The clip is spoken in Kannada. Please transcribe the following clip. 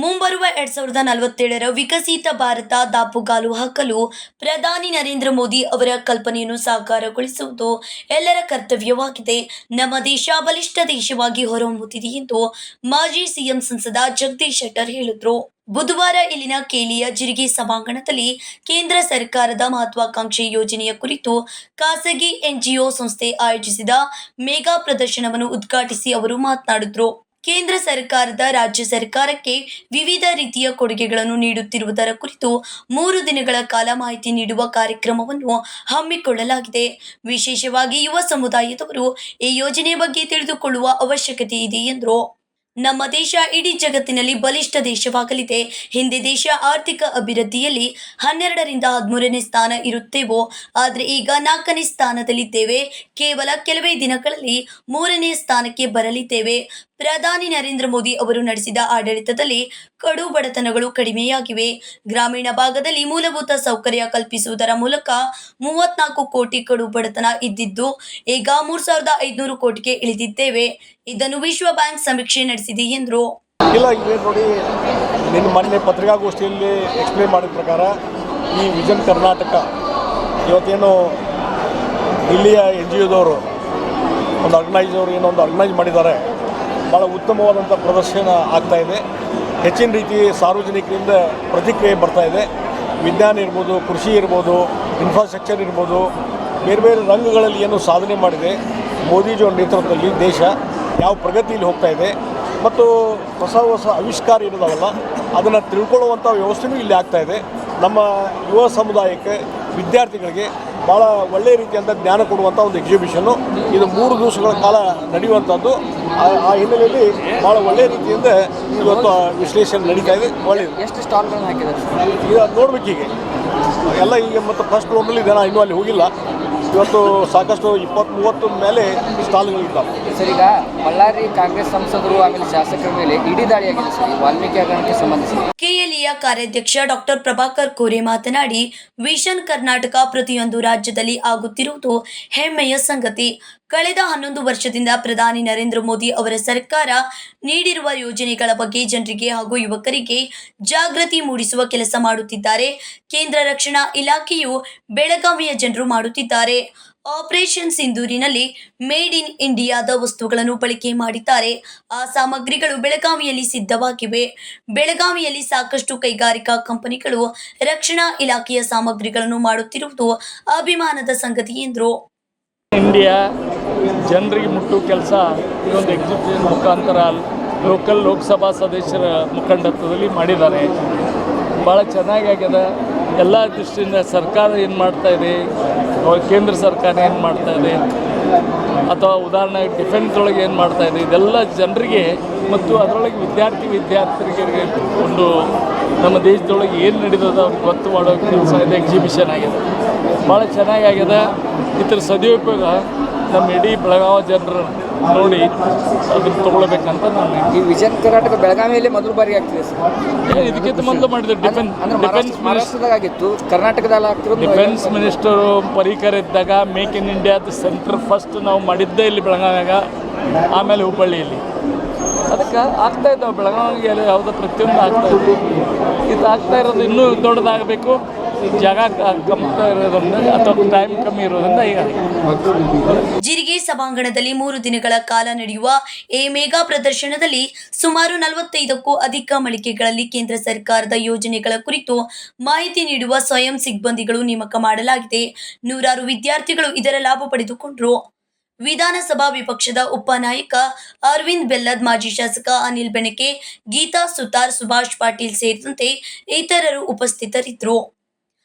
ಮುಂಬರುವ ಎರಡ್ ಸಾವಿರದ ನಲವತ್ತೇಳರ ವಿಕಸಿತ ಭಾರತ ದಾಪುಗಾಲು ಹಾಕಲು ಪ್ರಧಾನಿ ನರೇಂದ್ರ ಮೋದಿ ಅವರ ಕಲ್ಪನೆಯನ್ನು ಸಾಕಾರಗೊಳಿಸುವುದು ಎಲ್ಲರ ಕರ್ತವ್ಯವಾಗಿದೆ. ನಮ್ಮ ದೇಶ ಬಲಿಷ್ಠ ದೇಶವಾಗಿ ಹೊರಹೊಮ್ಮುತ್ತಿದೆ ಎಂದು ಮಾಜಿ ಸಿಎಂ ಸಂಸದ ಜಗದೀಶ್ ಶೆಟ್ಟರ್ ಹೇಳಿದರು. ಬುಧವಾರ ಇಲ್ಲಿನ ಕೇಲಿಯ ಜಿರಿಗೆ ಸಭಾಂಗಣದಲ್ಲಿ ಕೇಂದ್ರ ಸರ್ಕಾರದ ಮಹತ್ವಾಕಾಂಕ್ಷಿ ಯೋಜನೆಯ ಕುರಿತು ಖಾಸಗಿ ಎನ್ಜಿಒ ಸಂಸ್ಥೆ ಆಯೋಜಿಸಿದ ಮೇಗಾ ಪ್ರದರ್ಶನವನ್ನು ಉದ್ಘಾಟಿಸಿ ಅವರು ಮಾತನಾಡಿದರು. ಕೇಂದ್ರ ಸರ್ಕಾರದ ರಾಜ್ಯ ಸರ್ಕಾರಕ್ಕೆ ವಿವಿಧ ರೀತಿಯ ಕೊಡುಗೆಗಳನ್ನು ನೀಡುತ್ತಿರುವುದರ ಕುರಿತು ಮೂರು ದಿನಗಳ ಕಾಲ ಮಾಹಿತಿ ನೀಡುವ ಕಾರ್ಯಕ್ರಮವನ್ನು ಹಮ್ಮಿಕೊಳ್ಳಲಾಗಿದೆ. ವಿಶೇಷವಾಗಿ ಯುವ ಸಮುದಾಯದವರು ಈ ಯೋಜನೆ ಬಗ್ಗೆ ತಿಳಿದುಕೊಳ್ಳುವ ಅವಶ್ಯಕತೆ ಇದೆ ಎಂದರು. ನಮ್ಮ ದೇಶ ಇಡೀ ಜಗತ್ತಿನಲ್ಲಿ ಬಲಿಷ್ಠ ದೇಶವಾಗಲಿದೆ. ಹಿಂದೆ ದೇಶ ಆರ್ಥಿಕ ಅಭಿವೃದ್ಧಿಯಲ್ಲಿ ಹನ್ನೆರಡರಿಂದ ಹದಿಮೂರನೇ ಸ್ಥಾನ ಇರುತ್ತೇವೋ, ಆದರೆ ಈಗ ನಾಲ್ಕನೇ ಸ್ಥಾನದಲ್ಲಿದ್ದೇವೆ. ಕೇವಲ ಕೆಲವೇ ದಿನಗಳಲ್ಲಿ ಮೂರನೇ ಸ್ಥಾನಕ್ಕೆ ಬರಲಿದ್ದೇವೆ. ಪ್ರಧಾನಿ ನರೇಂದ್ರ ಮೋದಿ ಅವರು ನಡೆಸಿದ ಆಡಳಿತದಲ್ಲಿ ಕಡು ಬಡತನಗಳು ಕಡಿಮೆಯಾಗಿವೆ. ಗ್ರಾಮೀಣ ಭಾಗದಲ್ಲಿ ಮೂಲಭೂತ ಸೌಕರ್ಯ ಕಲ್ಪಿಸುವುದರ ಮೂಲಕ ಮೂವತ್ನಾಲ್ಕು ಕೋಟಿ ಕಡು ಬಡತನ ಇದ್ದಿದ್ದು, ಈಗ ಮೂರ್ ಸಾವಿರದ ಐದುನೂರು ಕೋಟಿಗೆ ಇಳಿದಿದ್ದೇವೆ. ಇದನ್ನು ವಿಶ್ವ ಬ್ಯಾಂಕ್ ಸಮೀಕ್ಷೆ ನಡೆಸಿದೆ ಎಂದರು. ಇಲ್ಲ ನೋಡಿ, ನಿನ್ನ ಮೊನ್ನೆ ಪತ್ರಿಕಾಗೋಷ್ಠಿಯಲ್ಲಿ ಎಕ್ಸ್ಪ್ಲೇನ್ ಮಾಡಿದ ಪ್ರಕಾರ ಈ ವಿಜನ್ ಕರ್ನಾಟಕ, ಇವತ್ತೇನು ಇಲ್ಲಿಯ ಎನ್ ಜಿ ಒಂದು ಆರ್ಗನೈಸ್ ಅವರು ಒಂದು ಆರ್ಗನೈಸ್ ಮಾಡಿದ್ದಾರೆ. ಭಾಳ ಉತ್ತಮವಾದಂಥ ಪ್ರದರ್ಶನ ಆಗ್ತಾ ಇದೆ. ಹೆಚ್ಚಿನ ರೀತಿ ಸಾರ್ವಜನಿಕರಿಂದ ಪ್ರತಿಕ್ರಿಯೆ ಬರ್ತಾ ಇದೆ. ವಿಜ್ಞಾನ ಇರ್ಬೋದು, ಕೃಷಿ ಇರ್ಬೋದು ಇನ್ಫ್ರಾಸ್ಟ್ರಕ್ಚರ್ ಇರ್ಬೋದು, ಬೇರೆ ಬೇರೆ ರಂಗಗಳಲ್ಲಿ ಏನು ಸಾಧನೆ ಮಾಡಿದೆ. ಮೋದಿಜಿಯವರ ನೇತೃತ್ವದಲ್ಲಿ ದೇಶ ಯಾವ ಪ್ರಗತಿಯಲ್ಲಿ ಹೋಗ್ತಾ ಇದೆ. ಮತ್ತು ಹೊಸ ಹೊಸ ಆವಿಷ್ಕಾರ ಇರೋದವಲ್ಲ ಅದನ್ನು ತಿಳ್ಕೊಳ್ಳುವಂಥ ವ್ಯವಸ್ಥೆಯೂ ಇಲ್ಲಿ ಆಗ್ತಾ ಇದೆ. ನಮ್ಮ ಯುವ ಸಮುದಾಯಕ್ಕೆ, ವಿದ್ಯಾರ್ಥಿಗಳಿಗೆ ಭಾಳ ಒಳ್ಳೆಯ ರೀತಿಯಾದ ಜ್ಞಾನ ಕೊಡುವಂಥ ಒಂದು ಎಕ್ಸಿಬಿಷನ್ನು ಇದು ಮೂರು ದಿವಸಗಳ ಕಾಲ ನಡೆಯುವಂಥದ್ದು ಆ- ಹಿನ್ನೆಲೆಯಲ್ಲಿ ಭಾಳ ಒಳ್ಳೆಯ ರೀತಿಯಿಂದ ಇವತ್ತು ವಿಶ್ಲೇಷಣೆ ನಡೀತಾ ಇದೆ. ಒಳ್ಳೆಯದು. ಎಷ್ಟು ಸ್ಟಾಲ್ಗಳನ್ನ ಹಾಕಿದ್ದಾರೆ? ಈಗ ನೋಡ್ಬೇಕೀಗ ಎಲ್ಲ ಈಗ ಮತ್ತು ಫಸ್ಟ್ ರೋಮಲ್ಲಿ ಜನ ಇನ್ನೂ ಅಲ್ಲಿ ಹೋಗಿಲ್ಲ. ಇವತ್ತು ಸಾಕಷ್ಟು ಇಪ್ಪತ್ತು ಮೂವತ್ತು ಮೇಲೆ ಸ್ಟಾಲ್ಗಳಿದ್ದಾವೆ. ಸರ್ ಈಗ ಬಳ್ಳಾರಿ ಕಾಂಗ್ರೆಸ್ ಸಂಸದರು ಆಮೇಲೆ ಶಾಸಕರ ಮೇಲೆ ಇಡೀ ದಾಳಿಯಾಗಿದೆ ಸರ್ ವಾಲ್ಮೀಕಿ ಹಗರಣಕ್ಕೆ ಸಂಬಂಧಿಸಿ ಕೆಎಲ್ಇಯ ಕಾರ್ಯಾಧ್ಯಕ್ಷ ಡಾಕ್ಟರ್ ಪ್ರಭಾಕರ್ ಕೋರೆ ಮಾತನಾಡಿ ವಿಷನ್ ಕರ್ನಾಟಕ ಪ್ರತಿಯೊಂದು ರಾಜ್ಯದಲ್ಲಿ ಆಗುತ್ತಿರುವುದು ಹೆಮ್ಮೆಯ ಸಂಗತಿ. ಕಳೆದ ಹನ್ನೊಂದು ವರ್ಷದಿಂದ ಪ್ರಧಾನಿ ನರೇಂದ್ರ ಮೋದಿ ಅವರ ಸರ್ಕಾರ ನೀಡಿರುವ ಯೋಜನೆಗಳ ಬಗ್ಗೆ ಜನರಿಗೆ ಹಾಗೂ ಯುವಕರಿಗೆ ಜಾಗೃತಿ ಮೂಡಿಸುವ ಕೆಲಸ ಮಾಡುತ್ತಿದ್ದಾರೆ. ಕೇಂದ್ರ ರಕ್ಷಣಾ ಇಲಾಖೆಯು ಬೆಳಗಾವಿಯ ಜನರು ಮಾಡುತ್ತಿದ್ದಾರೆ. ಆಪರೇಷನ್ ಸಿಂಧೂರಿನಲ್ಲಿ ಮೇಡ್ ಇನ್ ಇಂಡಿಯಾದ ವಸ್ತುಗಳನ್ನು ಬಳಕೆ ಮಾಡಿದ್ದಾರೆ. ಆ ಸಾಮಗ್ರಿಗಳು ಬೆಳಗಾವಿಯಲ್ಲಿ ಸಿದ್ಧವಾಗಿವೆ. ಬೆಳಗಾವಿಯಲ್ಲಿ ಸಾಕಷ್ಟು ಕೈಗಾರಿಕಾ ಕಂಪನಿಗಳು ರಕ್ಷಣಾ ಇಲಾಖೆಯ ಸಾಮಗ್ರಿಗಳನ್ನು ಮಾಡುತ್ತಿರುವುದು ಅಭಿಮಾನದ ಸಂಗತಿ ಎಂದರು. ಇಂಡಿಯಾ ಜನರಿಗೆ ಮುಟ್ಟು ಕೆಲಸ ಒಂದು ಎಕ್ಸಿಬಿಷನ್ ಮುಖಾಂತರ ಲೋಕಲ್ ಲೋಕಸಭಾ ಸದಸ್ಯರ ಮುಖಂಡತ್ವದಲ್ಲಿ ಮಾಡಿದ್ದಾರೆ. ಭಾಳ ಚೆನ್ನಾಗಿ ಆಗ್ಯದ ಎಲ್ಲ ದೃಷ್ಟಿಯಿಂದ ಸರ್ಕಾರ ಏನು ಮಾಡ್ತಾ ಇದೆ? ಕೇಂದ್ರ ಸರ್ಕಾರ ಏನು ಮಾಡ್ತಾ ಇದೆ? ಅಥವಾ ಉದಾಹರಣೆಗೆ ಡಿಫೆನ್ಸ್ ಒಳಗೆ ಏನು ಮಾಡ್ತಾ ಇದೆ? ಇದೆಲ್ಲ ಜನರಿಗೆ ಮತ್ತು ಅದರೊಳಗೆ ವಿದ್ಯಾರ್ಥಿ, ವಿದ್ಯಾರ್ಥಿಗಳಿಗೆ ಒಂದು ನಮ್ಮ ದೇಶದೊಳಗೆ ಏನು ನಡೀತದ ಅವ್ರಿಗೆ ಗೊತ್ತು ಮಾಡೋ ಕೆಲಸ ಇದೆ ಎಕ್ಸಿಬಿಷನ್ ಆಗಿದೆ. ಭಾಳ ಚೆನ್ನಾಗಿ ಆಗಿದೆ. ಇದ್ರ ಸದುಪಯೋಗ ನಮ್ಮ ಇಡೀ ಬೆಳಗಾವಿ ಜನರು ನೋಡಿ ಅದನ್ನು ತಗೊಳ್ಬೇಕಂತ ನಾನು ಈ ವಿಜನ್ ಕರ್ನಾಟಕ ಬೆಳಗಾವಿಯಲ್ಲಿ ಮೊದಲು ಬಾರಿ ಆಗ್ತಿದೆ ಸರ್. ಇದಕ್ಕೆ ಇದಕ್ಕಿಂತ ಮೊದಲು ಮಾಡಿದ್ರು ಡಿಫೆನ್ಸ್ ಡಿಫೆನ್ಸ್ ಮಹಾರಾಷ್ಟ್ರ ಮಹಾರಾಷ್ಟ್ರದಾಗ ಆಗಿತ್ತು ಕರ್ನಾಟಕದಲ್ಲಿ ಆಗ್ತಿರೋದು ಡಿಫೆನ್ಸ್ ಮಿನಿಸ್ಟರು ಪರಿಕರ ಇದ್ದಾಗ ಮೇಕ್ ಇನ್ ಇಂಡಿಯಾದ ಸೆಂಟರ್ ಫಸ್ಟ್ ನಾವು ಮಾಡಿದ್ದೇ ಇಲ್ಲಿ ಬೆಳಗಾವಿಯಾಗ ಆಮೇಲೆ ಹುಬ್ಬಳ್ಳಿಯಲ್ಲಿ. ಅದಕ್ಕೆ ಆಗ್ತಾ ಇದ್ದಾವೆ ಬೆಳಗಾವಿಗೆ ಯಾವುದೋ ಪ್ರತಿಯೊಂದು ಆಗ್ತಾ ಇದೆ. ಇದು ಆಗ್ತಾ ಇರೋದು ಇನ್ನೂ ದೊಡ್ಡದಾಗಬೇಕು. ಜಾಗ ಕಮ್ಮಿ ಇರೋದ್ರಿಂದ ಅಥವಾ ಟೈಮ್ ಕಮ್ಮಿ ಇರೋದ್ರಿಂದ ಜಿರಿಗೆ ಸಭಾಂಗಣದಲ್ಲಿ ಮೂರು ದಿನಗಳ ಕಾಲ ನಡೆಯುವ ಎ ಮೇಗಾ ಪ್ರದರ್ಶನದಲ್ಲಿ ಸುಮಾರು ನಲವತ್ತೈದಕ್ಕೂ ಅಧಿಕ ಮಳಿಗೆಗಳಲ್ಲಿ ಕೇಂದ್ರ ಸರ್ಕಾರದ ಯೋಜನೆಗಳ ಕುರಿತು ಮಾಹಿತಿ ನೀಡುವ ಸ್ವಯಂ ಸಿಬ್ಬಂದಿಗಳು ನೇಮಕ ಮಾಡಲಾಗಿದೆ. ನೂರಾರು ವಿದ್ಯಾರ್ಥಿಗಳು ಇದರ ಲಾಭ ಪಡೆದುಕೊಂಡರು. ವಿಧಾನಸಭಾ ವಿಪಕ್ಷದ ಉಪನಾಯಕ ಅರವಿಂದ್ ಬೆಲ್ಲದ್, ಮಾಜಿ ಶಾಸಕ ಅನಿಲ್ ಬೆಣಕೆ, ಗೀತಾ ಸುತಾರ್, ಸುಭಾಷ್ ಪಾಟೀಲ್ ಸೇರಿದಂತೆ ಇತರರು ಉಪಸ್ಥಿತರಿದ್ದರು.